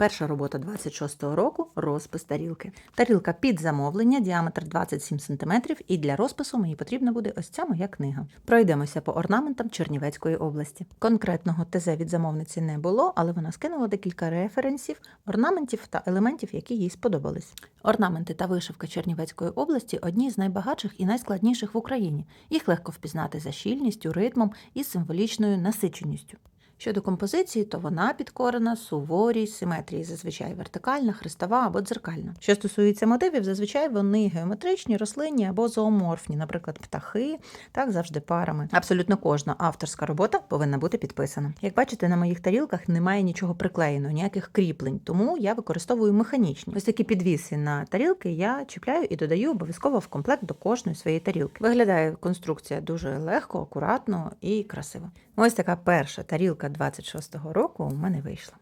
Перша робота 26-го року розпис тарілки. Тарілка під замовлення, діаметр 27 см, і для розпису мені потрібна буде ось ця моя книга. Пройдемося по орнаментам Чернівецької області. Конкретного ТЗ від замовниці не було, але вона скинула декілька референсів, орнаментів та елементів, які їй сподобались. Орнаменти та вишивка Чернівецької області одні з найбагатших і найскладніших в Україні. Їх легко впізнати за щільністю, ритмом і символічною насиченістю. Щодо композиції, то вона підкорена суворій симетрії, зазвичай вертикальна, хрестова або дзеркальна. Що стосується мотивів, зазвичай вони геометричні, рослинні або зооморфні, наприклад, птахи, так завжди парами. Абсолютно кожна авторська робота повинна бути підписана. Як бачите, на моїх тарілках немає нічого приклеєного, ніяких кріплень, тому я використовую механічні. Ось такі підвіси на тарілки я чіпляю і додаю обов'язково в комплект до кожної своєї тарілки. Виглядає конструкція дуже легко, акуратно і красиво. Ось така перша тарілка 26-го року у мене вийшла.